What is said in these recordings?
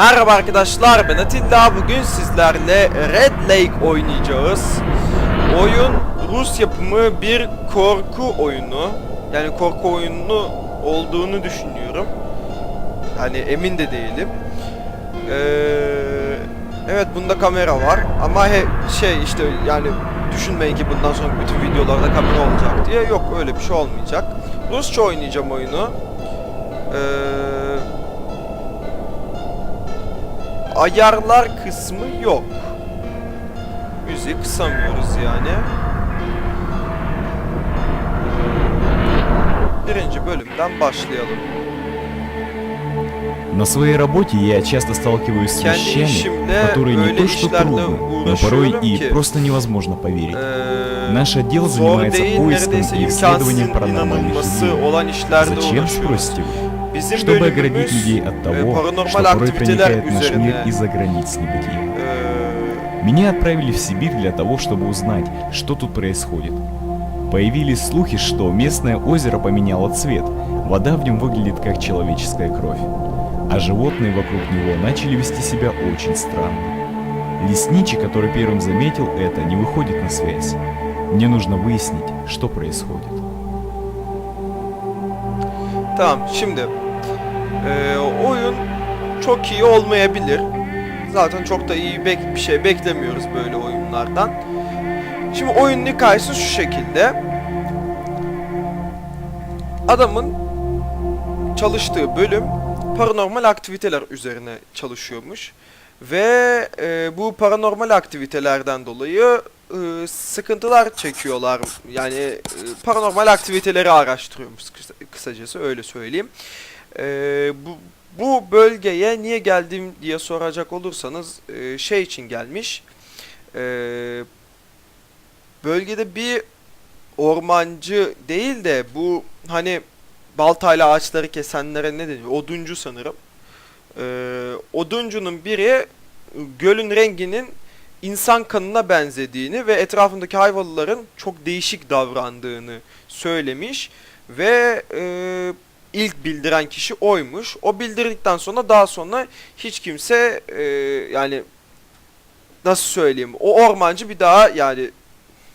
Merhaba arkadaşlar ben Atilla bugün sizlerle Red Lake oynayacağız. Oyun Rus yapımı bir korku oyunu. Yani korku oyunu olduğunu düşünüyorum. Yani emin de değilim. Ee, evet bunda kamera var ama he, şey işte yani düşünmeyin ki bundan sonra bütün videolarda kamera olacak diye. Yok öyle bir şey olmayacak. Rusça oynayacağım oyunu. Ee, ayarlar kısmı yok. Müzik kısamıyoruz yani. Birinci bölümden başlayalım. На своей работе я часто сталкиваюсь с вещами, которые не то что трудно, но порой и просто невозможно поверить. eee, Наше отдел занимается поиском и исследованием паранормальных явлений. Зачем, спросите вы? Чтобы оградить людей от e, того, что порой проникает в наш мир из-за границ небытия. Меня отправили в Сибирь для того, чтобы узнать, что тут происходит. Появились слухи, что местное озеро поменяло цвет, вода в нем выглядит как человеческая кровь. А животные вокруг него начали вести себя очень странно. Лесничий, который первым заметил это, не выходит на связь. Мне нужно выяснить, что происходит. Tamam şimdi eee, oyun çok iyi olmayabilir. Zaten çok da iyi bek bir şey beklemiyoruz böyle oyunlardan. Şimdi oyunun hikayesi şu şekilde. Adamın çalıştığı bölüm paranormal aktiviteler üzerine çalışıyormuş. Ve e, bu paranormal aktivitelerden dolayı e, sıkıntılar çekiyorlar. Yani e, paranormal aktiviteleri araştırıyormuş kısa- kısacası öyle söyleyeyim. E, bu, bu bölgeye niye geldim diye soracak olursanız e, şey için gelmiş. E, bölgede bir ormancı değil de bu hani baltayla ağaçları kesenlere ne deniyor? Oduncu sanırım. Ee, oduncunun biri gölün renginin insan kanına benzediğini ve etrafındaki hayvanların çok değişik davrandığını söylemiş ve e, ilk bildiren kişi oymuş. O bildirdikten sonra daha sonra hiç kimse e, yani nasıl söyleyeyim o ormancı bir daha yani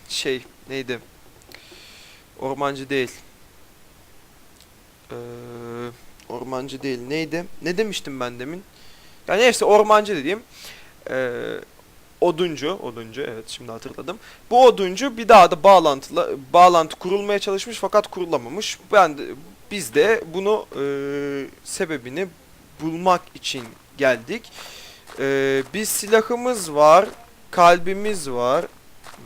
şey neydi? Ormancı değil. Ee, ormancı değil. Neydi? Ne demiştim ben demin? Yani neyse ormancı dediğim ee, oduncu, oduncu evet şimdi hatırladım. Bu oduncu bir daha da bağlantıla bağlantı kurulmaya çalışmış fakat kurulamamış. Ben de, biz de bunu ee, sebebini bulmak için geldik. Ee, bir silahımız var, kalbimiz var,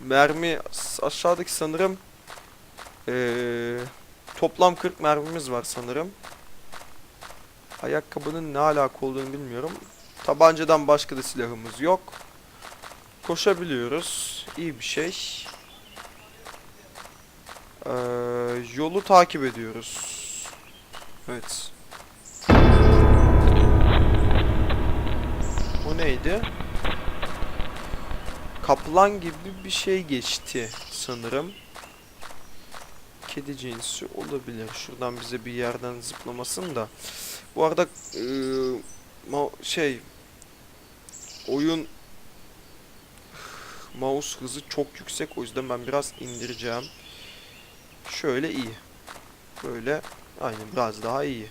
mermi aşağıdaki sanırım ee, toplam 40 mermimiz var sanırım. Ayakkabının ne alaka olduğunu bilmiyorum. Tabancadan başka da silahımız yok. Koşabiliyoruz. İyi bir şey. Ee, yolu takip ediyoruz. Evet. Bu neydi? Kaplan gibi bir şey geçti sanırım. Kedi cinsi olabilir. Şuradan bize bir yerden zıplamasın da. Bu arada ma- şey oyun mouse hızı çok yüksek o yüzden ben biraz indireceğim. Şöyle iyi. Böyle aynen biraz daha iyi.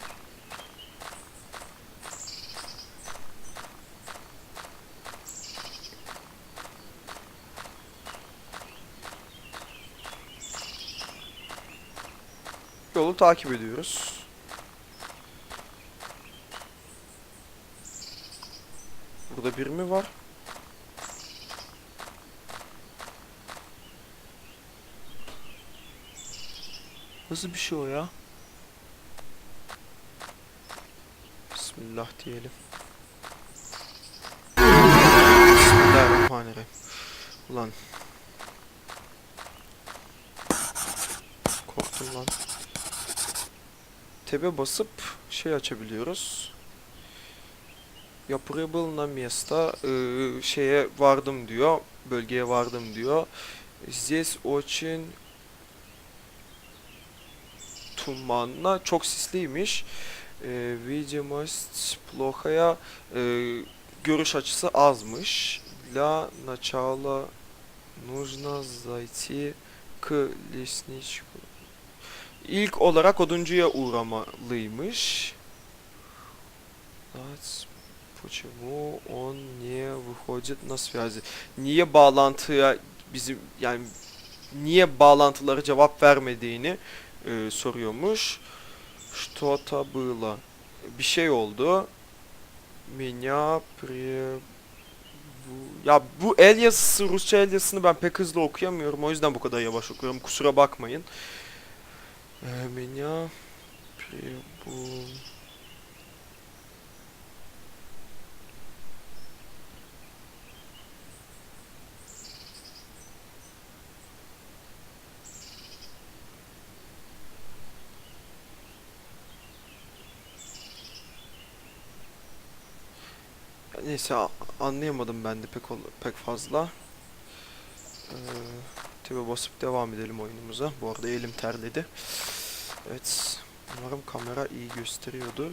Yolu takip ediyoruz. Burada biri mi var? Nasıl bir şey o ya? Bismillah diyelim. Bismillahirrahmanirrahim. Ulan. Korktum lan. Tebe basıp şey açabiliyoruz. Yapırable na место ıı, şeye vardım diyor. Bölgeye vardım diyor. Здесь очень tумmanla çok sisliymiş. Ee, видимость плохая. Ee, görüş açısı azmış. Для начала нужно зайти к лесничку. İlk olarak oduncuya uğramalıymış. That's Почему он не выходит на связи? Niye bağlantıya bizim yani niye bağlantılara cevap vermediğini e, soruyormuş. Что-то было. Bir şey oldu. Меня при... Bu- Ya bu el yazısı, Rusça el yazısını ben pek hızlı okuyamıyorum. O yüzden bu kadar yavaş okuyorum. Kusura bakmayın. Ee, Меня прибу... Neyse anlayamadım ben de pek pek fazla. Ee, tabi basıp devam edelim oyunumuza. Bu arada elim terledi. Evet. Umarım kamera iyi gösteriyordur.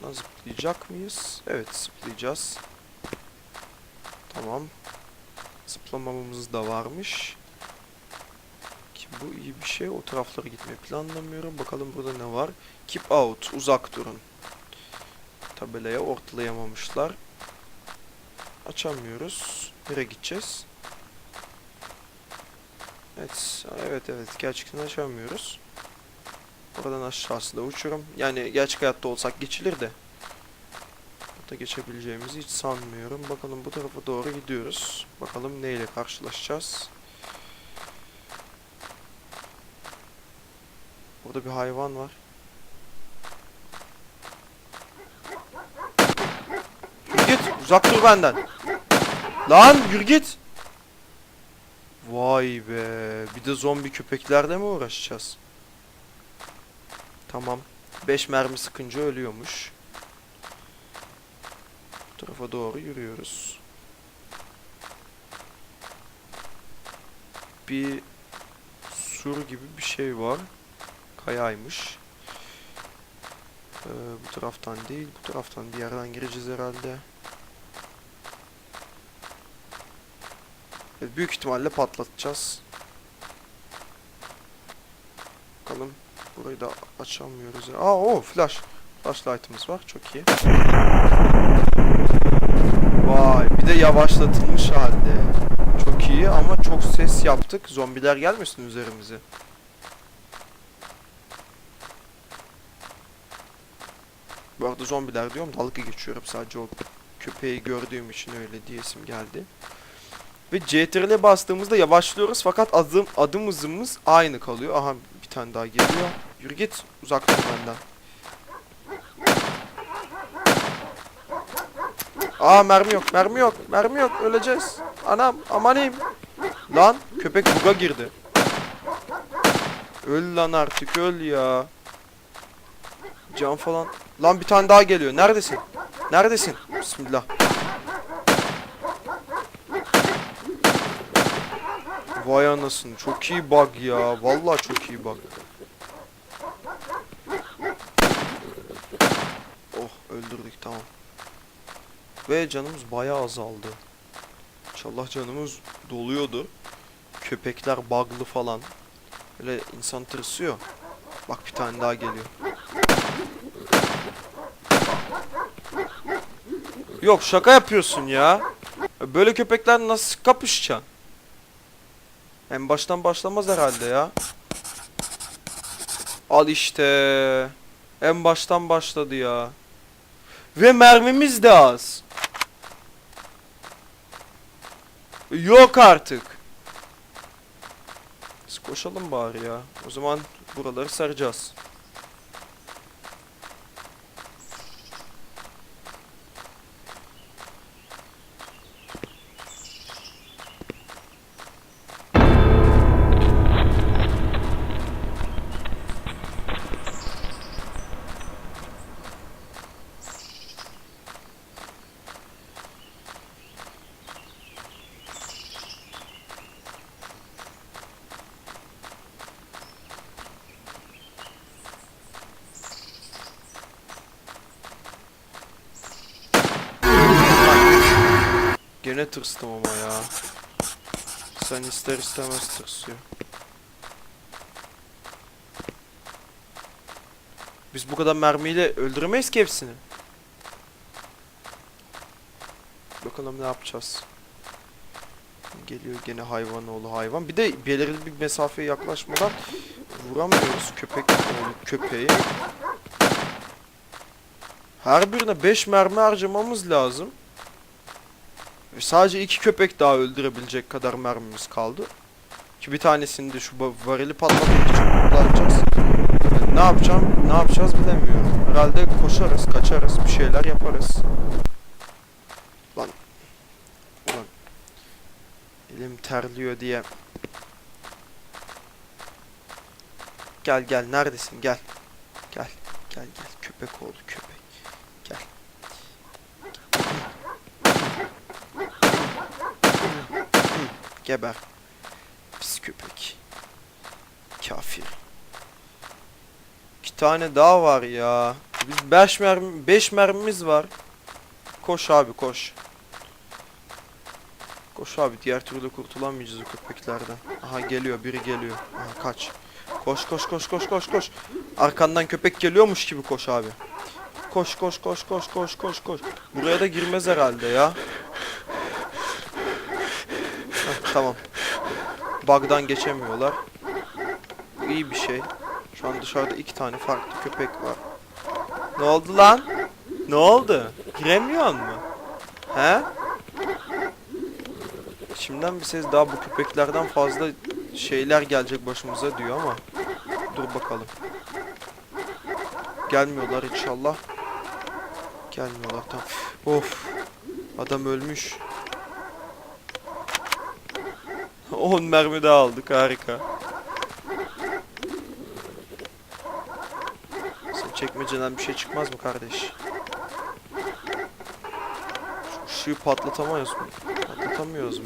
Buradan zıplayacak mıyız? Evet zıplayacağız. Tamam. Zıplamamamız da varmış. Ki bu iyi bir şey. O taraflara gitmeyi planlamıyorum. Bakalım burada ne var. Keep out. Uzak durun tabelaya ortalayamamışlar. Açamıyoruz. Nereye gideceğiz? Evet, evet evet gerçekten açamıyoruz. Oradan aşağısı da uçurum. Yani gerçek hayatta olsak geçilir de. Burada geçebileceğimizi hiç sanmıyorum. Bakalım bu tarafa doğru gidiyoruz. Bakalım neyle karşılaşacağız. Burada bir hayvan var. Yürü git. Uzak dur benden. Lan yürü git. Vay be. Bir de zombi köpeklerle mi uğraşacağız? Tamam. 5 mermi sıkınca ölüyormuş. Bu tarafa doğru yürüyoruz. Bir sur gibi bir şey var. Kayaymış. Ee, bu taraftan değil, bu taraftan bir yerden gireceğiz herhalde. Evet, büyük ihtimalle patlatacağız. Bakalım. Burayı da açamıyoruz. Aa o flash. Flashlight'ımız var. Çok iyi. Vay bir de yavaşlatılmış halde. Çok iyi ama çok ses yaptık. Zombiler gelmesin üzerimize. Bu arada zombiler diyorum dalga geçiyorum sadece o köpeği gördüğüm için öyle diyesim geldi. Ve CTRL'e bastığımızda yavaşlıyoruz fakat adım adım hızımız aynı kalıyor. Aha bir tane daha geliyor. Yürü git uzak dur benden. Aa mermi yok mermi yok mermi yok öleceğiz. Anam amaneyim. Lan köpek buga girdi. Öl lan artık öl ya. Can falan. Lan bir tane daha geliyor. Neredesin? Neredesin? Bismillah. Vay anasını. Çok iyi bug ya. Vallahi çok iyi bug. Oh öldürdük tamam. Ve canımız bayağı azaldı. İnşallah canımız doluyordu. Köpekler bug'lı falan. Böyle insan tırsıyor. Bak bir tane daha geliyor. Yok şaka yapıyorsun ya. Böyle köpekler nasıl kapışacaksın? En baştan başlamaz herhalde ya. Al işte. En baştan başladı ya. Ve mermimiz de az. Yok artık. Biz koşalım bari ya. O zaman buraları saracağız. Gene tırstım ama ya. Sen ister istemez tırsıyor. Biz bu kadar mermiyle öldüremeyiz ki hepsini. Bakalım ne yapacağız. Geliyor gene hayvan oğlu hayvan. Bir de belirli bir mesafeye yaklaşmadan vuramıyoruz köpek köpeği. Her birine 5 mermi harcamamız lazım. Sadece iki köpek daha öldürebilecek kadar mermimiz kaldı. Ki bir tanesini de şu varili patlatmak için kullanacağız. Yani ne yapacağım, ne yapacağız bilemiyorum. Herhalde koşarız, kaçarız, bir şeyler yaparız. Lan. Ulan. Elim terliyor diye. Gel gel neredesin gel. Gel gel gel köpek oldu köpek. Gel. Geber. Pis köpek. Kafir. İki tane daha var ya. Biz 5 mermi 5 mermimiz var. Koş abi koş. Koş abi diğer türlü kurtulamayacağız o köpeklerden. Aha geliyor biri geliyor. Aha kaç. Koş koş koş koş koş koş. Arkandan köpek geliyormuş gibi koş abi. Koş koş koş koş koş koş koş. Buraya da girmez herhalde ya. Heh, tamam. Bug'dan geçemiyorlar. İyi bir şey. Şu an dışarıda iki tane farklı köpek var. Ne oldu lan? Ne oldu? Giremiyor mu? He? Şimdiden bir ses daha bu köpeklerden fazla şeyler gelecek başımıza diyor ama dur bakalım. Gelmiyorlar inşallah. Gelmiyorlar tamam. Of. Adam ölmüş. 10 mermi daha aldık harika. Sen çekmeceden bir şey çıkmaz mı kardeş? Şu ışığı patlatamayız mı? Patlatamıyoruz mu?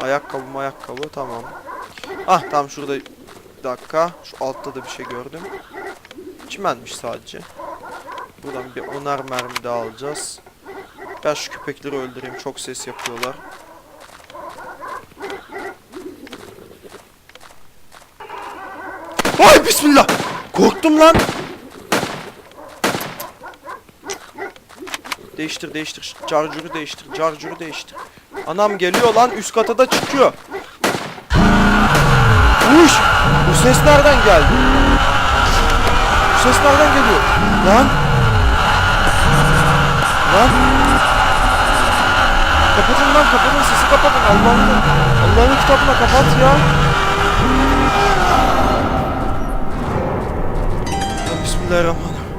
Ayakkabı ayakkabı tamam. Ah tam şurada bir dakika. Şu altta da bir şey gördüm. Çimenmiş sadece. Buradan bir onar mermi daha alacağız. Ben şu köpekleri öldüreyim. Çok ses yapıyorlar. Ay bismillah. Korktum lan. Değiştir değiştir. Charger'ı değiştir. Charger'ı değiştir. Anam geliyor lan üst kata da çıkıyor. Uş! Bu ses nereden geldi? Bu ses nereden geliyor? Lan! Lan! Kapatın lan kapatın sesi kapatın Allah'ın Allah'ın kitabına kapat ya. Bismillahirrahmanirrahim.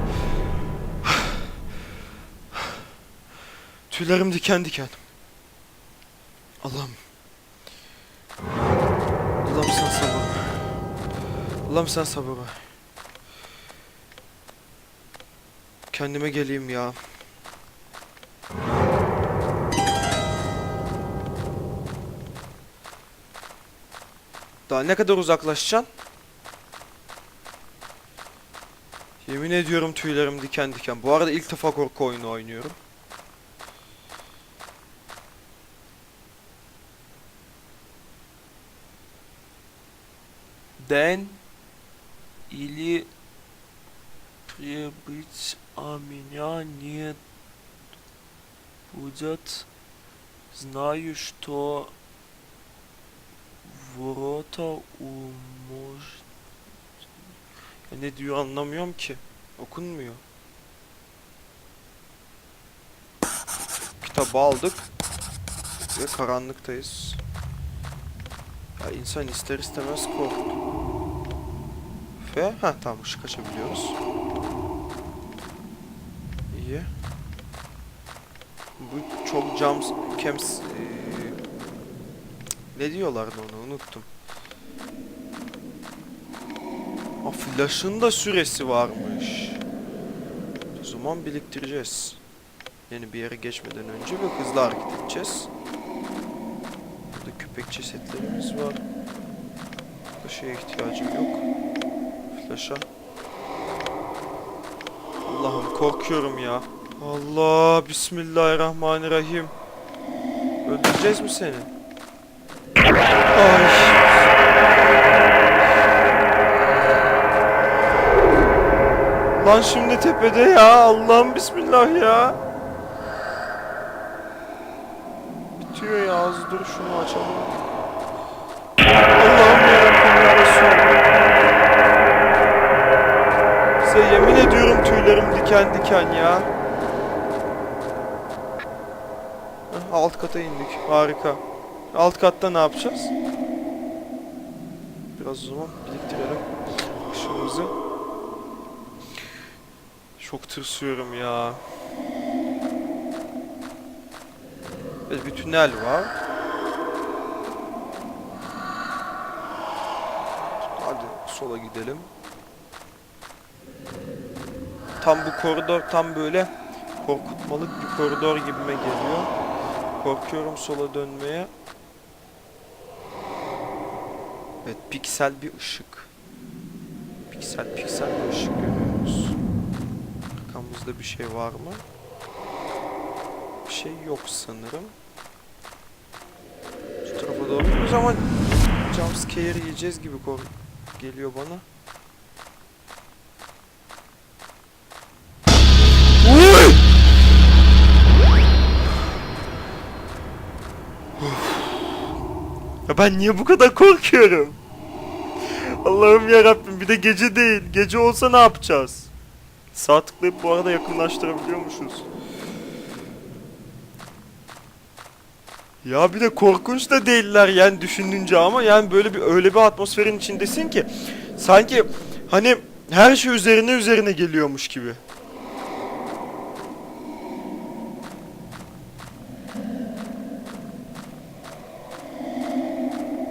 Tüylerim diken diken. Allah'ım. Allah'ım sen sabır. Allah'ım sen sabır. Kendime geleyim ya. Daha ne kadar uzaklaşacaksın? Yemin ediyorum tüylerim diken diken. Bu arada ilk defa korku oyunu oynuyorum. Den или прибыть, а меня не будет. Знаю, что ворота умож... ya ne diyor anlamıyorum ki. Okunmuyor. Kitabı aldık. Ve karanlıktayız. Ya insan ister istemez korktu. Ve ha tamam ışık açabiliyoruz. İyi. Bu çok jump camps eee, ne diyorlardı onu unuttum. Aa flash'ın da süresi varmış. O zaman biriktireceğiz. Yeni bir yere geçmeden önce ve hızlı hareket edeceğiz. Burada köpek cesetlerimiz var. Flash'a ihtiyacım yok. Flash'a. Allah'ım korkuyorum ya. Allah bismillahirrahmanirrahim. Öldüreceğiz mi seni? Ay. Lan şimdi tepede ya. Allah'ım bismillah ya. Bitiyor ya az dur şunu açalım. Allah'ım yarabbim ya Resulallah. Size yemin ediyorum tüylerim diken diken ya. Alt kata indik. Harika. Alt katta ne yapacağız? Biraz o zaman biriktirelim ışığımızı. Çok tırsıyorum ya. Evet, bir tünel var. Hadi sola gidelim. Tam bu koridor tam böyle korkutmalık bir koridor gibime geliyor. Korkuyorum sola dönmeye. Evet piksel bir ışık. Piksel piksel bir ışık. Arkamızda bir şey var mı? Bir şey yok sanırım. Şu tarafa doğru gidiyoruz ama jumpscare yiyeceğiz gibi geliyor bana. Ya ben niye bu kadar korkuyorum? Allah'ım ya Rabbim bir de gece değil. Gece olsa ne yapacağız? Sağ tıklayıp bu arada yakınlaştırabiliyormuşuz. Ya bir de korkunç da değiller yani düşününce ama yani böyle bir öyle bir atmosferin içindesin ki sanki hani her şey üzerine üzerine geliyormuş gibi.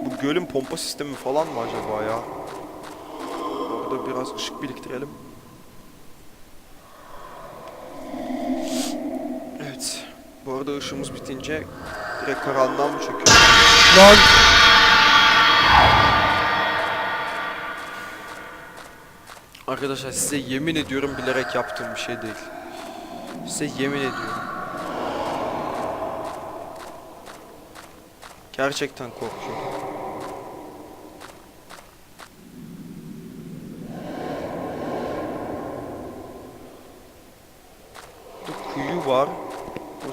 Bu gölün pompa sistemi falan mı acaba ya? Orada biraz ışık biriktirelim. Evet. Bu arada ışığımız bitince direkt karanlığa mı çöküyor? Lan! Arkadaşlar size yemin ediyorum bilerek yaptığım bir şey değil. Size yemin ediyorum. Gerçekten korkuyorum. Burada kuyu var.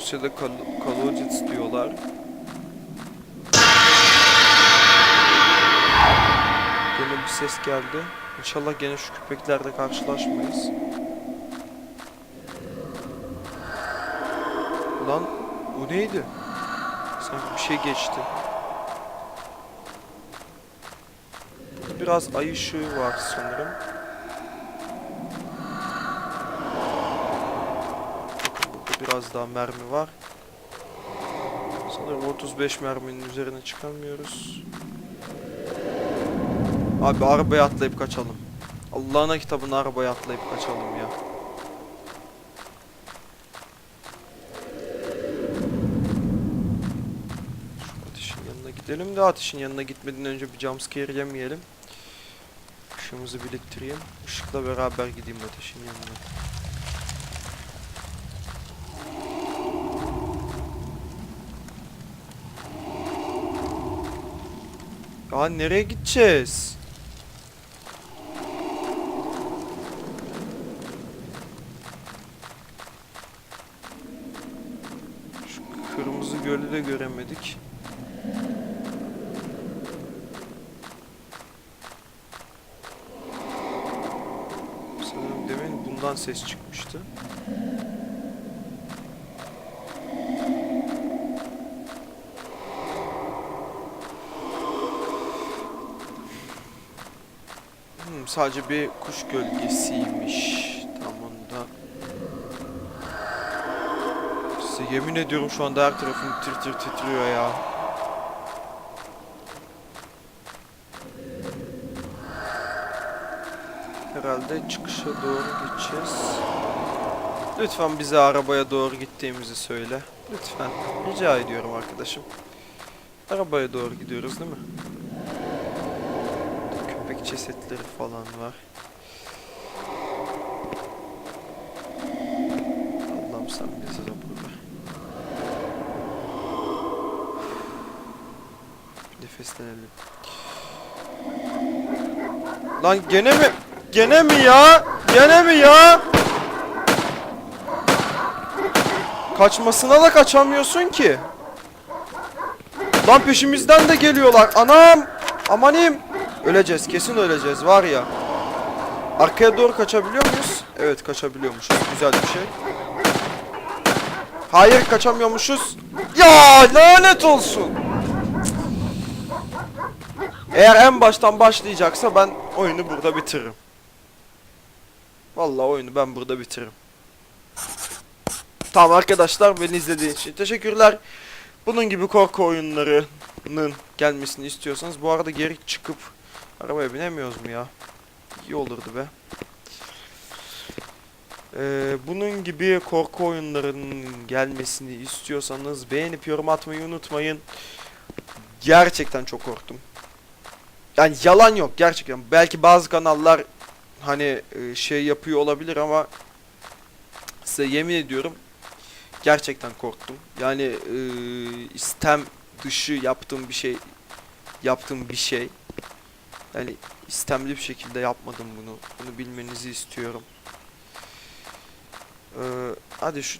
Rusya'da kal Kalojits diyorlar. Gene bir ses geldi. İnşallah gene şu köpeklerle karşılaşmayız. Lan bu neydi? Sanki bir şey geçti. Biraz ay ışığı var sanırım. Biraz daha mermi var. Sanırım 35 merminin üzerine çıkamıyoruz. Abi arabaya atlayıp kaçalım. Allah'ına kitabına arabaya atlayıp kaçalım ya. Şu ateşin yanına gidelim de ateşin yanına gitmeden önce bir jumpscare yemeyelim. Işığımızı biriktireyim. Işıkla beraber gideyim ateşin yanına. Ya nereye gideceğiz? Şu kırmızı gölü de göremedik. Sanırım demin bundan ses çıkmıştı. Sadece bir kuş gölgesiymiş. Tam onda. Size yemin ediyorum şu anda her tarafım tir tir titriyor ya. Herhalde çıkışa doğru gideceğiz. Lütfen bize arabaya doğru gittiğimizi söyle. Lütfen. Rica ediyorum arkadaşım. Arabaya doğru gidiyoruz değil mi? Cesetleri falan var. Allah'ım sen bizi de burada. nefeslenelim. Lan gene mi? Gene mi ya? Gene mi ya? Kaçmasına da kaçamıyorsun ki. Lan peşimizden de geliyorlar. Anam! Amanim! Öleceğiz. Kesin öleceğiz var ya. Arkaya doğru kaçabiliyor muyuz? Evet kaçabiliyormuşuz. Güzel bir şey. Hayır kaçamıyormuşuz. Ya lanet olsun. Eğer en baştan başlayacaksa ben oyunu burada bitiririm. Vallahi oyunu ben burada bitiririm. Tamam arkadaşlar beni izlediğiniz için teşekkürler. Bunun gibi korku oyunlarının gelmesini istiyorsanız bu arada geri çıkıp arabaya binemiyoruz mu ya? İyi olurdu be. Ee, bunun gibi korku oyunlarının gelmesini istiyorsanız beğenip yorum atmayı unutmayın. Gerçekten çok korktum. Yani yalan yok gerçekten. Belki bazı kanallar hani e, şey yapıyor olabilir ama size yemin ediyorum gerçekten korktum. Yani e, istem dışı yaptığım bir şey yaptığım bir şey. Yani istemli bir şekilde yapmadım bunu. Bunu bilmenizi istiyorum. Ee, hadi şu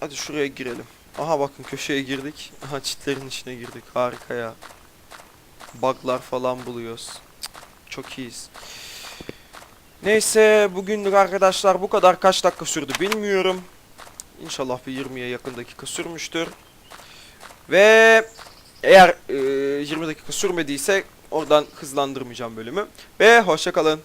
hadi şuraya girelim. Aha bakın köşeye girdik. Aha çitlerin içine girdik. Harika ya. Bug'lar falan buluyoruz. Çok iyiyiz. Neyse bugünlük arkadaşlar bu kadar kaç dakika sürdü bilmiyorum. İnşallah bir 20'ye yakın dakika sürmüştür. Ve eğer e, 20 dakika sürmediyse oradan hızlandırmayacağım bölümü. Ve hoşça kalın.